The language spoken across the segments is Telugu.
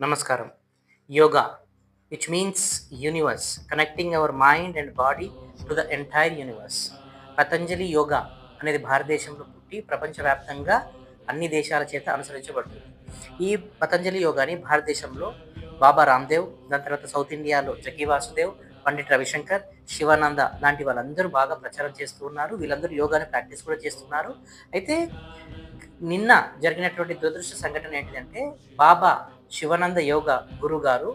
నమస్కారం. Yoga which means universe connecting our mind and body to the entire universe Patanjali yoga అనేది భారతదేశంలో పుట్టి ప్రపంచవ్యాప్తంగా అన్ని దేశాల చేత అనుసరించబడుతుంది. ఈ పతంజలి యోగాని భారతదేశంలో బాబా రామ్దేవ్ దాని తర్వాత సౌత్ ఇండియాలో జగ్గి వాసుదేవ్ పండిట్ రవిశంకర్ శివానంద లాంటి వాళ్ళందరూ బాగా ప్రచారం చేస్తూ ఉన్నారు. వీళ్ళందరూ యోగాని ప్రాక్టీస్ కూడా చేస్తున్నారు. అయితే నిన్న జరిగినటువంటి దురదృష్ట సంఘటన ఏంటిదంటే బాబా శివానంద యోగ గురుగారు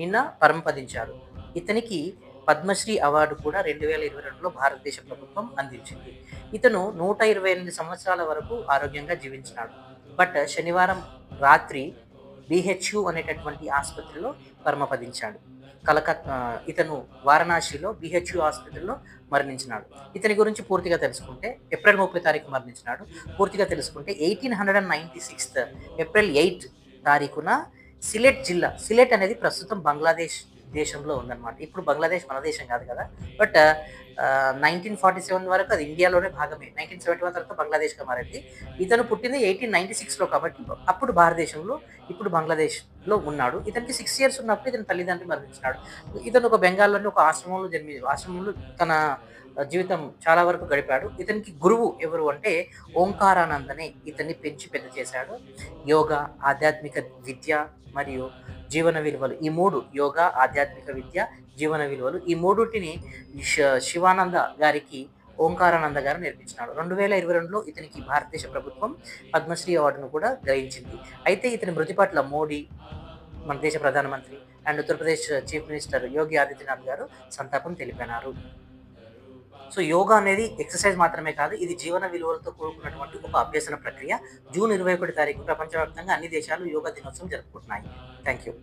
నిన్న పరమపదించారు ఇతనికి పద్మశ్రీ అవార్డు కూడా రెండు వేల ఇరవై రెండులో భారతదేశ ప్రభుత్వం అందించింది. ఇతను నూట ఇరవై ఎనిమిది సంవత్సరాల వరకు ఆరోగ్యంగా జీవించినాడు. బట్ శనివారం రాత్రి బిహెచ్యు అనేటటువంటి ఆసుపత్రిలో పరమపదించాడు. కలకత్తా ఇతను వారణాసిలో బిహెచ్యు ఆసుపత్రిలో మరణించినాడు. ఇతని గురించి పూర్తిగా తెలుసుకుంటే ఏప్రిల్ ముప్పై తారీఖు మరణించినాడు. పూర్తిగా తెలుసుకుంటే eighteen hundred and ninety sixth April eight తారీఖున సిలెట్ జిల్లా. సిలెట్ అనేది ప్రస్తుతం బంగ్లాదేశ్. దేశంలో ఉందన్నమాట. ఇప్పుడు బంగ్లాదేశ్ మన దేశం కాదు కదా. బట్ నైన్టీన్ ఫార్టీ సెవెన్ వరకు అది ఇండియాలోనే భాగమే. నైన్టీన్ సెవెంటీ వన్ తర్వాత బంగ్లాదేశ్గా మారింది. ఇతను పుట్టింది ఎయిటీన్ నైన్టీ సిక్స్లో కాబట్టి అప్పుడు భారతదేశంలో ఇప్పుడు బంగ్లాదేశ్లో ఉన్నాడు. ఇతనికి సిక్స్ ఇయర్స్ ఉన్నప్పుడు ఇతని తల్లిదండ్రులు మరణించినాడు. ఇతను ఒక బెంగాల్లోని ఒక ఆశ్రమంలో జన్మి ఆశ్రమంలో తన జీవితం చాలా వరకు గడిపాడు. ఇతనికి గురువు ఎవరు అంటే ఓంకారానందనే ఇతన్ని పెంచి పెద్ద చేశాడు. యోగా ఆధ్యాత్మిక విద్య మరియు జీవన విలువలు. ఈ మూడు యోగా ఆధ్యాత్మిక విద్య జీవన విలువలు ఈ మూడుటిని శివానంద గారికి ఓంకారానంద గారు నేర్పించినాడు. రెండు వేల ఇరవై రెండులో ఇతనికి భారతదేశ ప్రభుత్వం పద్మశ్రీ అవార్డును కూడా గ్రహించింది. అయితే ఇతని మృతి పట్ల మోడీ మన దేశ ప్రధానమంత్రి and Uttar Pradesh chief minister Yogi Adityanath గారు సంతాపం తెలిపినారు సో యోగా అనేది ఎక్సర్సైజ్ మాత్రమే కాదు ఇది జీవన విలువలతో కూడుకున్నటువంటి ఒక అభ్యసన ప్రక్రియ. జూన్ ఇరవై ఒకటి తారీఖు ప్రపంచవ్యాప్తంగా అన్ని దేశాలు యోగా దినోత్సవం జరుపుకుంటున్నాయి. Thank you